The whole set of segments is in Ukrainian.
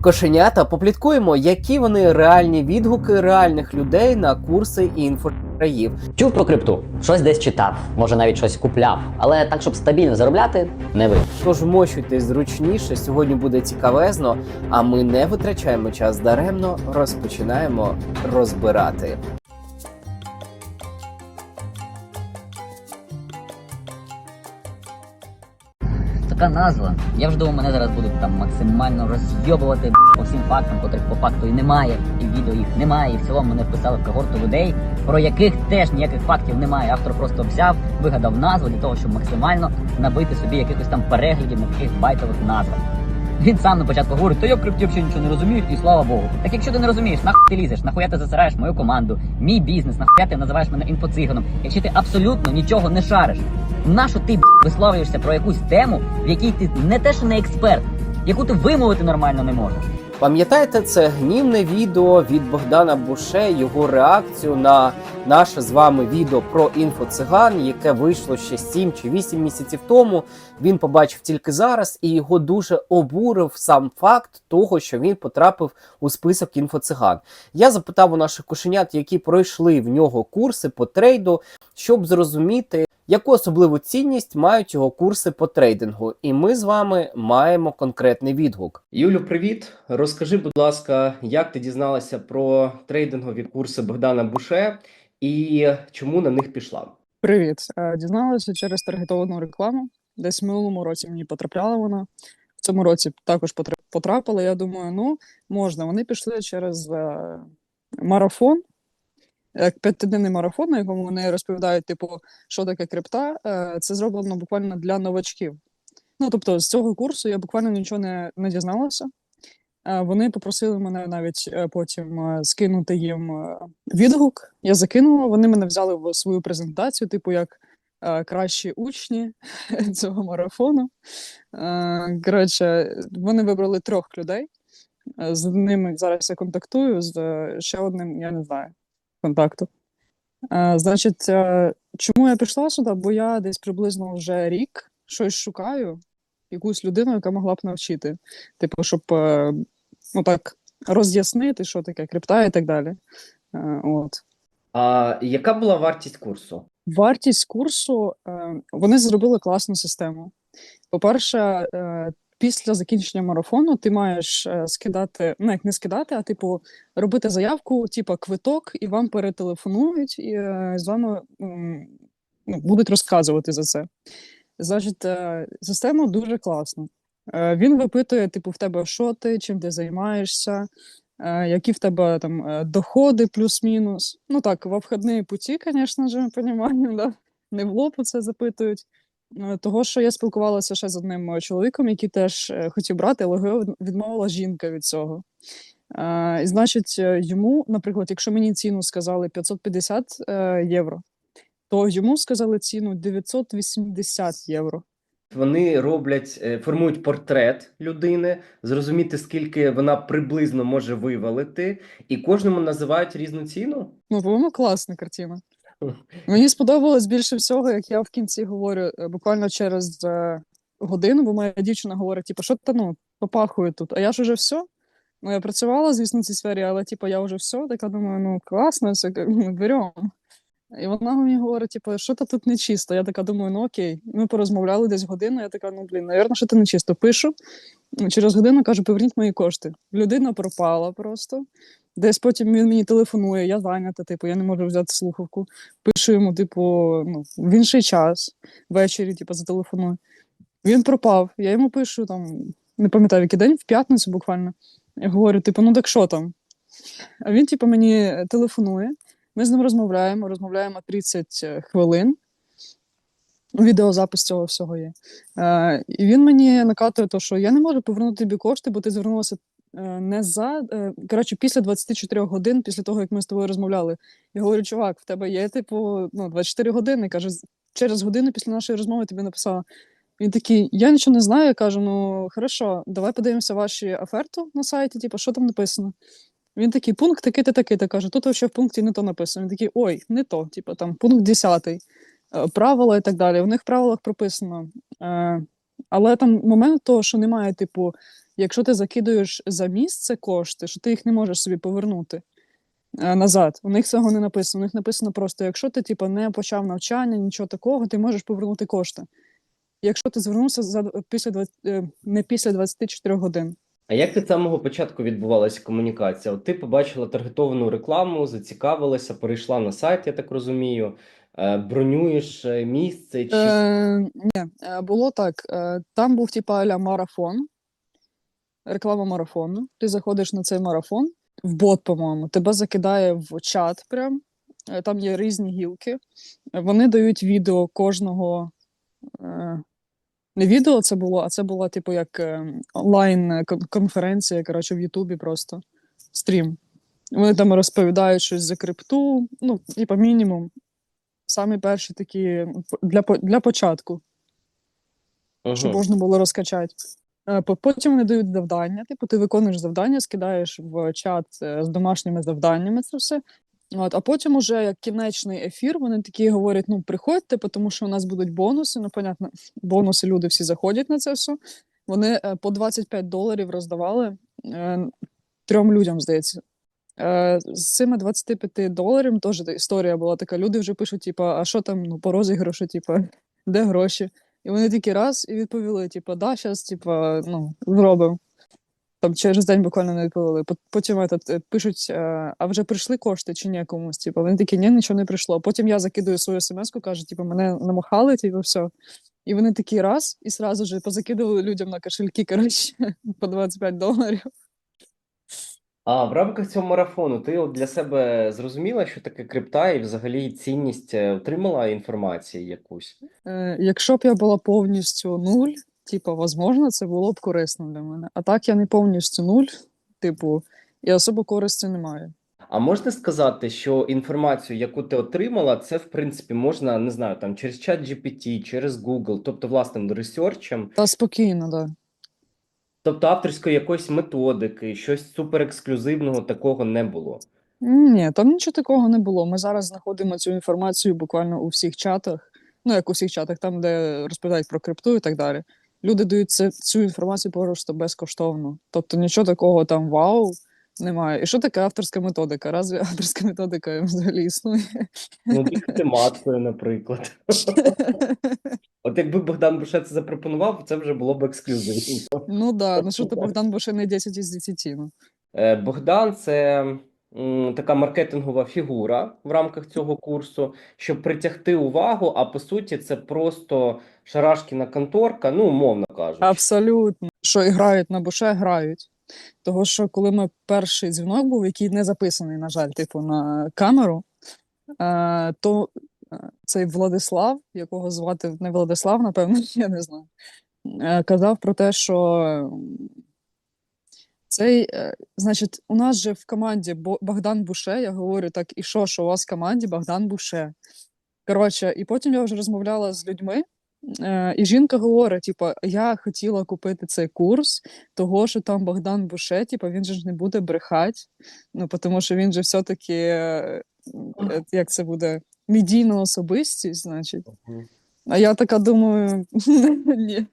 Кошенята попліткуємо, які вони реальні відгуки реальних людей на курси інфокраїв. Чув про крипту, щось десь читав, може навіть щось купляв, але так, щоб стабільно заробляти, не ви. Тож мощуйтесь зручніше. Сьогодні буде цікавезно, а ми не витрачаємо час даремно. Розпочинаємо розбирати. Така назва. Я вже думав, мене зараз будуть там максимально розйобувати по всім фактам, котрих по факту і немає, і відео їх немає, і в цілому мене вписали в когорту людей, про яких теж ніяких фактів немає. Автор просто взяв, вигадав назву для того, щоб максимально набити собі якихось там переглядів на таких байтових назвах. Він сам на початку говорить, то я в крипті взагалі нічого не розумію, і слава Богу. Так якщо ти не розумієш, нахуй ти лізеш, нахуя ти засираєш мою команду, мій бізнес, нахуя ти називаєш мене інфоциганом, якщо ти абсолютно нічого не шариш. Нащо ти б, висловлюєшся про якусь тему, в якій ти не те, що не експерт, яку ти вимовити нормально не можеш. Пам'ятаєте це гнівне відео від Богдана Буше, його реакцію на наше з вами відео про інфоциган, яке вийшло ще 7 чи 8 місяців тому. Він побачив тільки зараз, і його дуже обурив сам факт того, що він потрапив у список інфоциган. Я запитав у наших кошенят, які пройшли в нього курси по трейду, щоб зрозуміти. Яку особливу цінність мають його курси по трейдингу? І ми з вами маємо конкретний відгук. Юлю, привіт. Розкажи, будь ласка, як ти дізналася про трейдингові курси Богдана Буше і чому на них пішла? Привіт. Е, Дізналася через таргетовану рекламу. Десь в минулому році мені потрапляла вона. В цьому році також потра- потрапила. Я думаю, ну можна. Вони пішли через е, марафон, п'ятиденний марафон, на якому вони розповідають, типу, що таке крипта. Е, Це зроблено буквально для новачків. Ну, тобто, з цього курсу я буквально нічого не, не дізналася. Е, Вони попросили мене навіть е, потім скинути їм відгук. Я закинула. Вони мене взяли в свою презентацію, типу, як кращі учні цього марафону. Коротше, вони вибрали трьох людей. З ними зараз я контактую, з ще одним я не знаю контакту. Е, Значить, е, чому я пішла сюди? Бо я десь приблизно вже рік щось шукаю, якусь людину, яка могла б навчити. Типу, щоб е, ну так роз'яснити, що таке крипта і так далі. Е, От. А яка була вартість курсу? Вартість курсу е, вони зробили класну систему. По-перше, е, після закінчення марафону ти маєш е, скидати, ну як не скидати, а типу робити заявку, типу квиток, і вам перетелефонують, і е, з вами ну, будуть розказувати за це. Значить, е, система дуже класна. Він випитує, типу, в тебе що ти, чим ти займаєшся, які в тебе там доходи плюс-мінус. Ну так, в обходні путі, звісно ж, ми розуміємо, да? не в лоб це запитують. Е, Того, що я спілкувалася ще з одним е, чоловіком, який теж е, хотів брати, але його відмовила жінка від цього. І значить, йому, наприклад, якщо мені ціну сказали 550 е, євро, то йому сказали ціну 980 євро. Вони роблять, формують портрет людини, зрозуміти, скільки вона приблизно може вивалити, і кожному називають різну ціну. Ну, по-моєму, класна картина. Мені сподобалось більше всього, як я в кінці говорю, е, буквально через е, годину, бо моя дівчина говорить: типу, що та ну, попахує тут, а я ж уже все. Ну, я працювала, звісно, в цій сфері, але типу, я вже все. Так я думаю, ну класно, все беремо. І вона мені говорить, типу, що то тут не чисто. Я така думаю, ну окей. Ми порозмовляли десь годину. Я така, ну блін, навірно, що то не чисто. Пишу. Через годину кажу, поверніть мої кошти. Людина пропала просто. Десь потім він мені телефонує, я зайнята, типу, я не можу взяти слухавку. Пишу йому, типу, ну, в інший час, ввечері, типу, зателефоную. Він пропав. Я йому пишу там, не пам'ятаю, який день, в п'ятницю буквально. Я говорю, типу, ну так що там? А він, типу, мені телефонує. Ми з ним розмовляємо, розмовляємо 30 хвилин. Відеозапис цього всього є. Е, і він мені накатує, то, що я не можу повернути тобі кошти, бо ти звернулася е, не за. Е, коротше, після 24 годин, після того, як ми з тобою розмовляли. Я говорю, чувак, в тебе є, типу, ну, 24 години. Каже, через годину після нашої розмови тобі написала. Він такий, я нічого не знаю. Я кажу, ну хорошо, давай подивимося ваші оферту на сайті, типу, що там написано. Він такий, пункт такий-то, такий-то, каже, тут ще в пункті не то написано. Він такий, ой, не то, типу, там пункт 10, правила і так далі. У них в правилах прописано, е, Але там момент того, що немає, типу, якщо ти закидуєш за місце кошти, що ти їх не можеш собі повернути е, назад. У них цього не написано. У них написано просто: якщо ти типу, не почав навчання, нічого такого, ти можеш повернути кошти. Якщо ти звернувся за після 20, е, не після 24 годин. А як від самого початку відбувалася комунікація? От ти побачила таргетовану рекламу, зацікавилася, перейшла на сайт, я так розумію, е, бронюєш е, місце чи Е, ні, е, було так. Там був типа аля марафон, реклама марафону. Ти заходиш на цей марафон в бот, по-моєму, тебе закидає в чат. Прям там є різні гілки. Вони дають відео кожного. Е, не відео це було, а це була, типу, як е, онлайн-конференція, коротше, в Ютубі просто стрім. Вони там розповідають щось за крипту, ну, типу, мінімум. Самі перші такі для, для початку щоб можна було розкачати. Е, Потім вони дають завдання. Типу, ти виконуєш завдання, скидаєш в чат е, з домашніми завданнями це все. От, а потім, уже як кінечний ефір, вони такі говорять: ну, приходьте, тому що у нас будуть бонуси. Ну, понятно, бонуси люди всі заходять на це все. Вони е, по 25 доларів роздавали е, трьом людям, здається. Е, з цими 25 доларів теж історія була така. Люди вже пишуть, типу, а що там ну, по розіграшу, типу, де гроші? І вони такі раз і відповіли: типу, да, зараз, типу, ну, зробимо. Там через день буквально не відповіли. Потім этот, е, пишуть, е, а вже прийшли кошти чи ні комусь? Типу, вони такі, ні, нічого не прийшло. Потім я закидую свою смс-ку, кажу, типу, мене намахали, типу, все. І вони такі раз, і сразу же позакидували людям на кошельки, коротше, по 25 доларів. А в рамках цього марафону ти от для себе зрозуміла, що таке крипта, і взагалі цінність е, отримала інформації якусь? Е, якщо б я була повністю нуль, типу, возможно, це було б корисно для мене. А так я не повністю нуль, типу, і особо користі немає. А можна сказати, що інформацію, яку ти отримала, це в принципі можна, не знаю, там через чат GPT, через Google, тобто власним ресерчем, Та спокійно, да. тобто авторської якоїсь методики, щось суперексклюзивного такого не було. Ні, там нічого такого не було. Ми зараз знаходимо цю інформацію буквально у всіх чатах. Ну, як у всіх чатах, там, де розповідають про крипту і так далі. Люди дають це, цю інформацію просто безкоштовно. Тобто нічого такого там вау немає. І що таке авторська методика? Разве авторська методика взагалі існує? Ну, тематкою, наприклад. От якби Богдан Буше це запропонував, це вже було б ексклюзивно. ну да, ну що ти Богдан Боше не 10 із 10, ну. Е, Богдан це така маркетингова фігура в рамках цього курсу, щоб притягти увагу, а по суті, це просто шарашкіна конторка, ну, умовно кажучи. Абсолютно. Що і грають на Боше, грають. Того, що коли ми перший дзвінок був, який не записаний, на жаль, типу, на камеру, е, то е, цей Владислав, якого звати не Владислав, напевно, я не знаю, е, казав про те, що цей, е, значить, у нас же в команді Богдан Буше, я говорю так, і що, що у вас в команді Богдан Буше. Коротше, і потім я вже розмовляла з людьми, е, і жінка говорить: типу, я хотіла купити цей курс, того, що там Богдан Буше, типу, він же ж не буде брехати, ну, тому що він же все-таки, е, як це буде, медійна особистість, значить. А я така думаю, ні.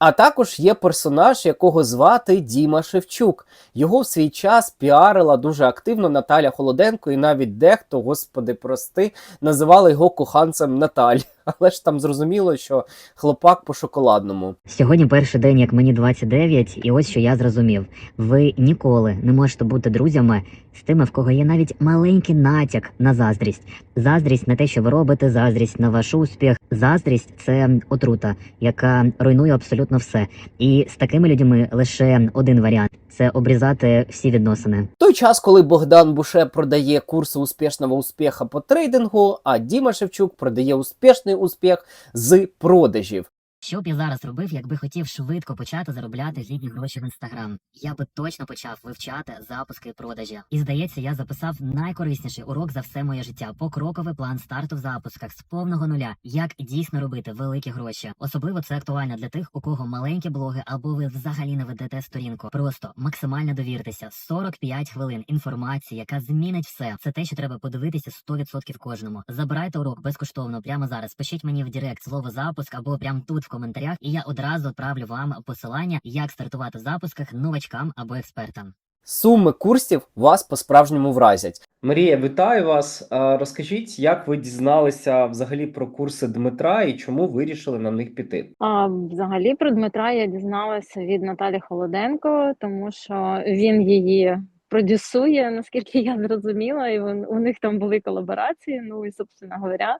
А також є персонаж, якого звати Діма Шевчук. Його в свій час піарила дуже активно Наталя Холоденко, і навіть дехто, господи, прости, називали його коханцем Наталі. Але ж там зрозуміло, що хлопак по шоколадному. Сьогодні перший день, як мені 29, і ось що я зрозумів: ви ніколи не можете бути друзями з тими, в кого є навіть маленький натяк на заздрість. Заздрість на те, що ви робите, заздрість на ваш успіх. Заздрість це отрута, яка руйнує абсолютно все. І з такими людьми лише один варіант це обрізати всі відносини. Той час, коли Богдан Буше продає курси успішного успіха по трейдингу, а Діма Шевчук продає успішний успіх з продажів. Що б я зараз робив, якби хотів швидко почати заробляти гідні гроші в інстаграм? Я би точно почав вивчати запуски і продажі. І здається, я записав найкорисніший урок за все моє життя. Покроковий план старту в запусках з повного нуля. Як дійсно робити великі гроші. Особливо це актуально для тих, у кого маленькі блоги або ви взагалі не ведете сторінку. Просто максимально довіртеся. 45 хвилин інформації, яка змінить все. Це те, що треба подивитися 100% кожному. Забирайте урок безкоштовно прямо зараз. Пишіть мені в Директ слово запуск або прямо тут в коментарі. Коментарях, і я одразу відправлю вам посилання, як стартувати в запусках новачкам або експертам. Суми курсів вас по-справжньому вразять. Марія, вітаю вас. Розкажіть, як ви дізналися взагалі про курси Дмитра і чому вирішили на них піти? А, взагалі про Дмитра я дізналася від Наталі Холоденко, тому що він її продюсує, наскільки я зрозуміла, і вон- у них там були колаборації. Ну і, собственно говоря,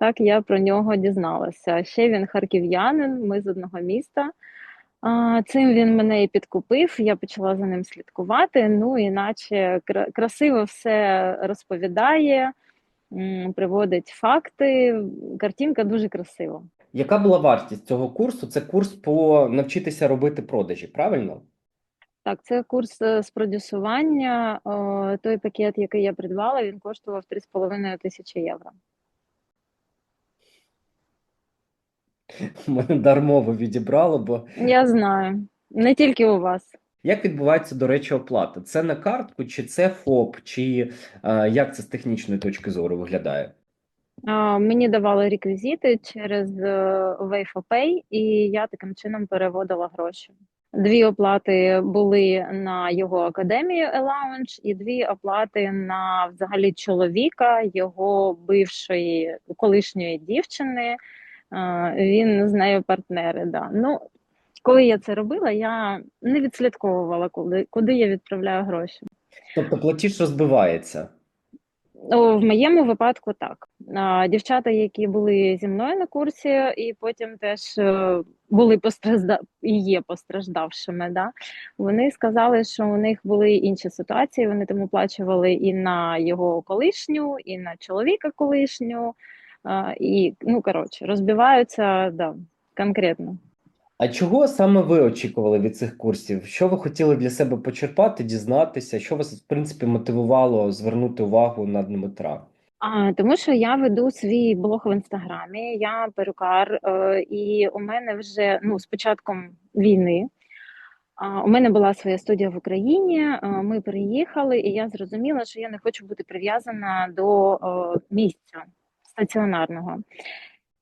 так я про нього дізналася. Ще він харків'янин, ми з одного міста. Цим він мене і підкупив. Я почала за ним слідкувати. Ну, іначе кра- красиво все розповідає, приводить факти. Картинка дуже красива. Яка була вартість цього курсу? Це курс по навчитися робити продажі, правильно? Так, це курс е, з продюсування. Той пакет, який я придбала, він коштував 3,5 тисячі євро. Мене дармово відібрало, бо Я знаю, не тільки у вас. як відбувається, до речі, оплата? Це на картку, чи це ФОП, чи е, як це з технічної точки зору виглядає? А, Мені давали реквізити через е, і я таким чином переводила гроші. Дві оплати були на його академію Елаунж, і дві оплати на взагалі чоловіка, його бившої колишньої дівчини. Він з нею партнери. Да. Ну, коли я це робила, я не відслідковувала, куди, куди я відправляю гроші. Тобто платіж розбивається. В моєму випадку так. Дівчата, які були зі мною на курсі, і потім теж е, були постражда... і є постраждавшими, да? вони сказали, що у них були інші ситуації. Вони тому плачували і на його колишню, і на чоловіка колишню. І, ну, коротше, розбиваються да, конкретно. А чого саме ви очікували від цих курсів? Що ви хотіли для себе почерпати, дізнатися? Що вас, в принципі, мотивувало звернути увагу на Дмитра? А, тому що я веду свій блог в інстаграмі, я перукар, е, і у мене вже ну, з початком війни. а, У мене була своя студія в Україні. е, Ми приїхали, і я зрозуміла, що я не хочу бути прив'язана до е, місця стаціонарного.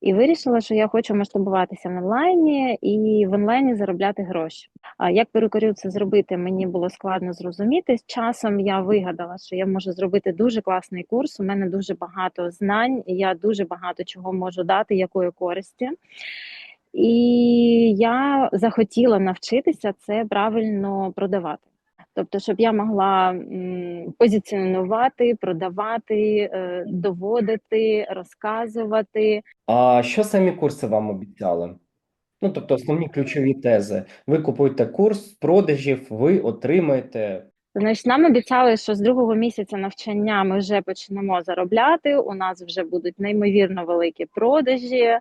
І вирішила, що я хочу масштабуватися в онлайні і в онлайні заробляти гроші. А як перукарю це зробити, мені було складно зрозуміти. З часом я вигадала, що я можу зробити дуже класний курс. У мене дуже багато знань, я дуже багато чого можу дати, якої користі. І я захотіла навчитися це правильно продавати. Тобто, щоб я могла позиціонувати, продавати, е, доводити, розказувати. А що самі курси вам обіцяли? Ну, тобто, основні ключові тези. Ви купуєте курс продажів, ви отримаєте. Значить, нам обіцяли, що з другого місяця навчання ми вже почнемо заробляти. У нас вже будуть неймовірно великі продажі.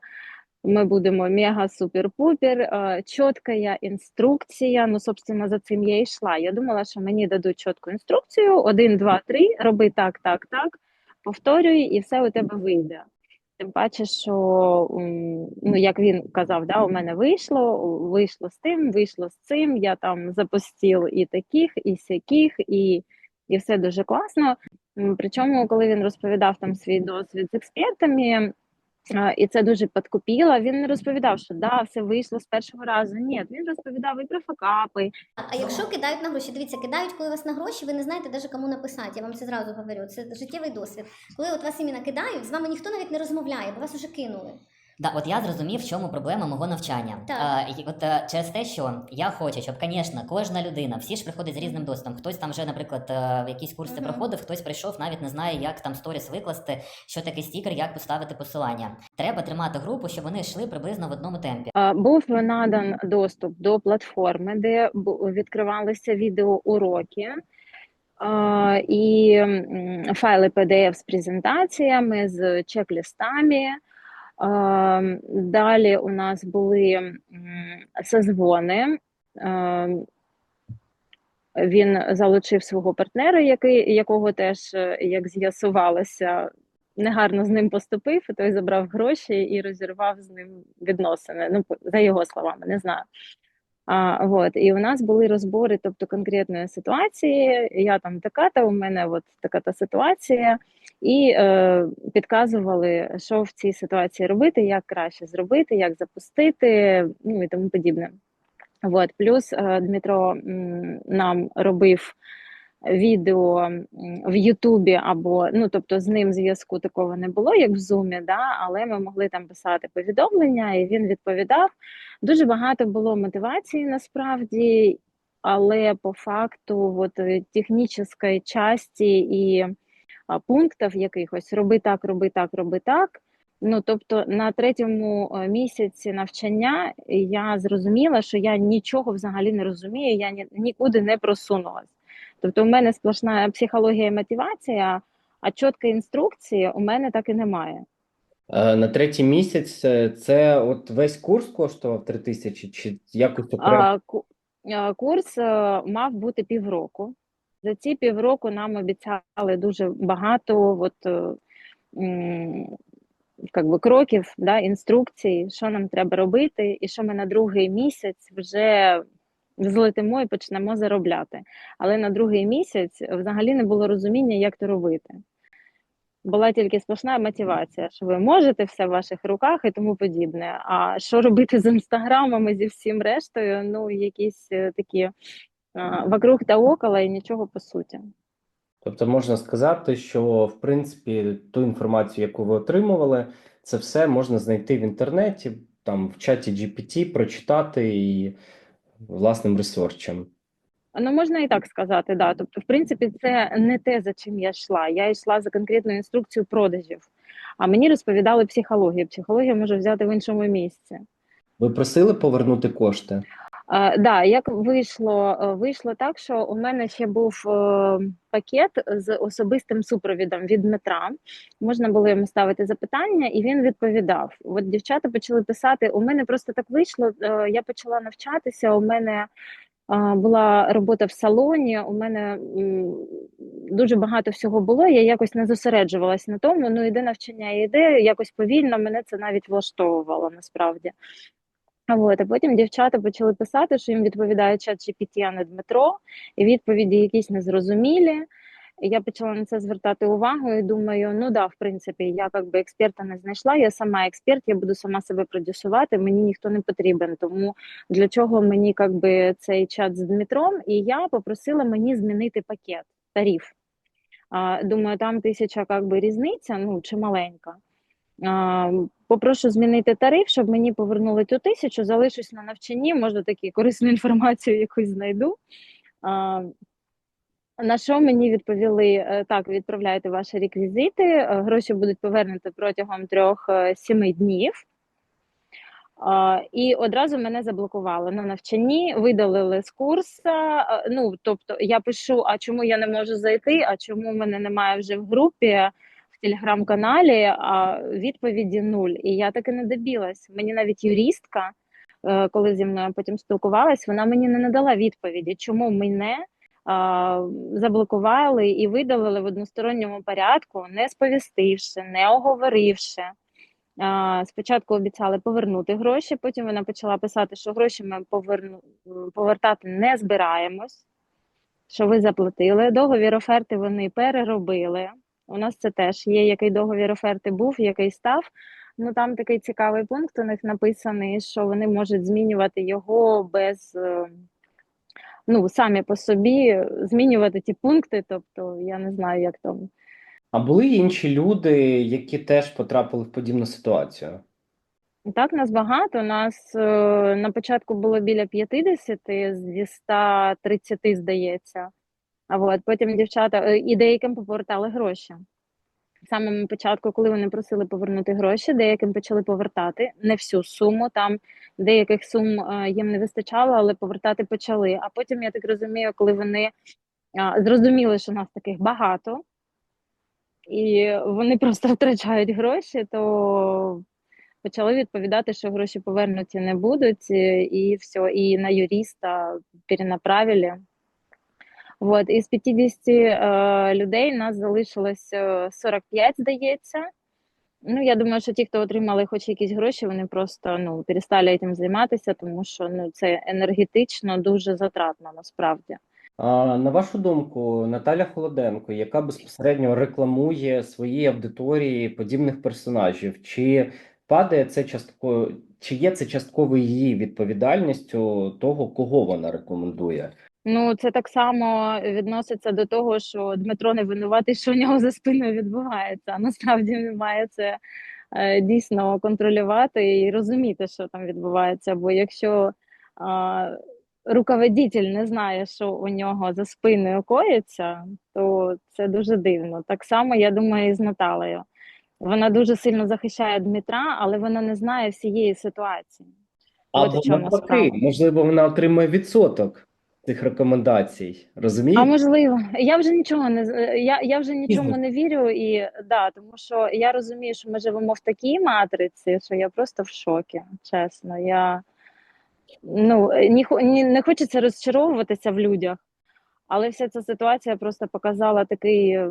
Ми будемо мега супер-пупер, е, чітка інструкція. Ну, собственно, за цим я йшла. Я думала, що мені дадуть чітку інструкцію: один, два, три, роби так, так, так, повторюй, і все у тебе вийде. Тим паче, що ну як він казав, да, у мене вийшло, вийшло з тим, вийшло з цим. Я там запустив і таких, і сяких, і, і все дуже класно. Причому, коли він розповідав там свій досвід з експертами, і це дуже підкупіло, він не розповідав, що да, все вийшло з першого разу. Ні, він розповідав і про факапи, А якщо кидають на гроші, дивіться, кидають, коли вас на гроші, ви не знаєте навіть кому написати. Я вам це зразу говорю. Це життєвий досвід. Коли от вас іменно кидають, з вами ніхто навіть не розмовляє, бо вас уже кинули. Да, от я зрозумів, в чому проблема мого навчання. Так. А, і от е, через те, що я хочу, щоб, звісно, кожна людина, всі ж приходять з різним досвідом. Хтось там вже, наприклад, е, в якісь курси Мгм. проходив, хтось прийшов, навіть не знає, як там сторіс викласти, що таке стікер, як поставити посилання. Треба тримати групу, щоб вони йшли приблизно в одному темпі. А, Був надан доступ до платформи, де бу- відкривалися відеоуроки а, і м, файли PDF з презентаціями, з чек-листами. А, Далі у нас були созвони. Він залучив свого партнера, який, якого теж, е, як з'ясувалося, негарно з ним поступив, той забрав гроші і розірвав з ним відносини. Ну, за його словами, не знаю. А, вот, і у нас були розбори, тобто конкретної ситуації. Я там така-та, у мене от така-та ситуація, і е, підказували, що в цій ситуації робити, як краще зробити, як запустити, ну і тому подібне. От, плюс е, Дмитро м, нам робив відео в Ютубі, або ну тобто з ним зв'язку такого не було, як в Зумі, да, але ми могли там писати повідомлення, і він відповідав. Дуже багато було мотивації насправді, але по факту, от е, технічної часті і пунктів якихось роби так, роби так, роби так. Ну тобто на третьому е, місяці навчання я зрозуміла, що я нічого взагалі не розумію, я ні, нікуди не просунулась. Тобто, у мене сплошна психологія і мотивація, а чіткої інструкції у мене так і немає. Е, На третій місяць е, це от весь курс коштував 3 тисячі, чи якось окремо? Курс мав бути півроку. За ці півроку нам обіцяли дуже багато от, е, как би, кроків, да, інструкцій, що нам треба робити, і що ми на другий місяць вже злетимо і почнемо заробляти. Але на другий місяць взагалі не було розуміння, як то робити. Була тільки сплошна мотивація, що ви можете все в ваших руках і тому подібне. А що робити з інстаграмами, зі всім рештою? Ну, якісь е, такі вокруг та около і нічого по суті. Тобто можна сказати, що в принципі ту інформацію, яку ви отримували, це все можна знайти в інтернеті, там в чаті GPT, прочитати і власним ресерчем. Ну, можна і так сказати, да. Тобто, в принципі, це не те, за чим я йшла. Я йшла за конкретною інструкцією продажів. А мені розповідали психологію. Психологія може взяти в іншому місці. Ви просили повернути кошти? Е, да, як вийшло, е, вийшло так, що у мене ще був е, пакет з особистим супровідом від Дмитра. Можна було йому ставити запитання, і він відповідав. От дівчата почали писати: у мене просто так вийшло. е, я почала навчатися. У мене е, була робота в салоні. У мене дуже багато всього було. Я якось не зосереджувалась на тому. Ну іде навчання, іде якось повільно. Мене це навіть влаштовувало насправді. От, а потім дівчата почали писати, що їм відповідає чат GPT, а не Дмитро, і відповіді якісь незрозумілі. Я почала на це звертати увагу і думаю, ну да, в принципі, я як би експерта не знайшла, я сама експерт, я буду сама себе продюсувати, мені ніхто не потрібен. Тому для чого мені як би, цей чат з Дмитром? І я попросила мені змінити пакет, тариф. Думаю, там тисяча як би, різниця, ну, чи маленька. Попрошу змінити тариф, щоб мені повернули ту тисячу, залишусь на навчанні, може такі корисну інформацію якусь знайду. А, на що мені відповіли: е, так, відправляйте ваші реквізити, е, гроші будуть повернуті протягом трьох-сіми днів. А, І одразу мене заблокували на навчанні, видалили з курсу. Ну, тобто я пишу: а чому я не можу зайти? А чому мене немає вже в групі? Телеграм-каналі, а відповіді нуль. І я таки не добілась. Мені навіть юристка, е, коли зі мною потім спілкувалась, вона мені не надала відповіді, чому мене заблокували і видалили в односторонньому порядку, не сповістивши, не оговоривши. Спочатку обіцяли повернути гроші, потім вона почала писати, що гроші ми поверну, повертати не збираємось, що ви заплатили. Договір оферти вони переробили. У нас це теж є, який договір оферти був, який став. Ну там такий цікавий пункт у них написаний, що вони можуть змінювати його без е, ну самі по собі змінювати ті пункти. Тобто я не знаю, як там. А були інші люди, які теж потрапили в подібну ситуацію? Так, нас багато. Нас е, на початку було біля 50 зі 130, здається. От потім дівчата е, і деяким повертали гроші. В самому початку, коли вони просили повернути гроші, деяким почали повертати не всю суму. Там деяких сум е, їм не вистачало, але повертати почали. А потім я так розумію, коли вони зрозуміли, що нас таких багато, і вони просто втрачають гроші, то почали відповідати, що гроші повернуті не будуть, і все, і на юриста перенаправили. Вот, із 50 е, людей нас залишилось е, 45, здається. Ну, я думаю, що ті, хто отримали хоч якісь гроші, вони просто ну, перестали цим займатися, тому що ну, це енергетично дуже затратно насправді. А на вашу думку, Наталя Холоденко, яка безпосередньо рекламує своїй аудиторії подібних персонажів, чи падає це частково, чи є це частково її відповідальністю того, кого вона рекомендує? Ну, це так само відноситься до того, що Дмитро не винуватий, що у нього за спиною відбувається. А насправді він має це е, дійсно контролювати і розуміти, що там відбувається. Бо якщо е, руководитель не знає, що у нього за спиною коїться, то це дуже дивно. Так само, я думаю, і з Наталею. Вона дуже сильно захищає Дмитра, але вона не знає всієї ситуації. Або навпаки, можливо, вона отримує відсоток цих рекомендацій. Розумієте? А можливо, я вже нічого не з- я, я вже нічому не вірю, і да, тому що я розумію, що ми живемо в такій матриці, що я просто в шокі, чесно. Я ну ні, хо- ні, не хочеться розчаровуватися в людях, але вся ця ситуація просто показала такий, е,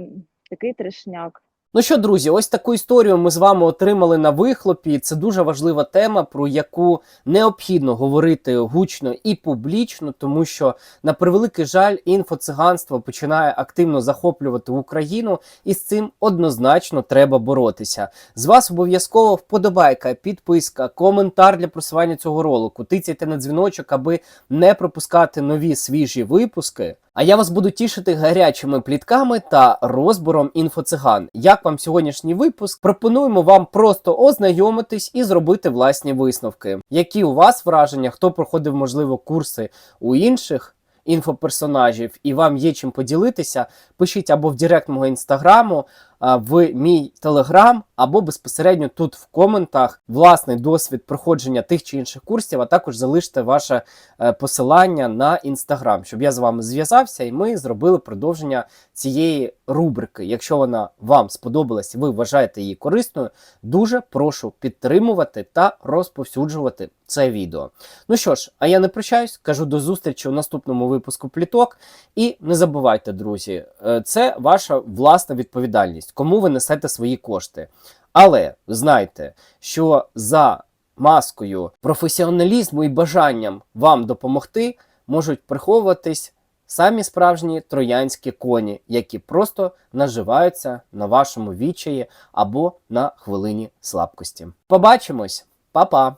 такий трешняк. Ну що, друзі, ось таку історію ми з вами отримали на вихлопі. Це дуже важлива тема, про яку необхідно говорити гучно і публічно, тому що на превеликий жаль, інфоциганство починає активно захоплювати Україну, і з цим однозначно треба боротися. З вас обов'язково вподобайка, підписка, коментар для просування цього ролику. Тицяйте на дзвіночок, аби не пропускати нові свіжі випуски. А я вас буду тішити гарячими плітками та розбором інфоциган. Як вам сьогоднішній випуск? Пропонуємо вам просто ознайомитись і зробити власні висновки. Які у вас враження? Хто проходив, можливо, курси у інших інфоперсонажів, і вам є чим поділитися? Пишіть або в директ мого інстаграму, в мій телеграм, або безпосередньо тут в коментах власний досвід проходження тих чи інших курсів, а також залиште ваше е, посилання на інстаграм, щоб я з вами зв'язався і ми зробили продовження цієї рубрики. Якщо вона вам сподобалась і ви вважаєте її корисною, дуже прошу підтримувати та розповсюджувати це відео. Ну що ж, а я не прощаюсь, кажу до зустрічі у наступному випуску пліток. І не забувайте, друзі, е, це ваша власна відповідальність, кому ви несете свої кошти. Але знайте, що за маскою професіоналізму і бажанням вам допомогти можуть приховуватись самі справжні троянські коні, які просто наживаються на вашому відчаї або на хвилині слабкості. Побачимось, Па-па!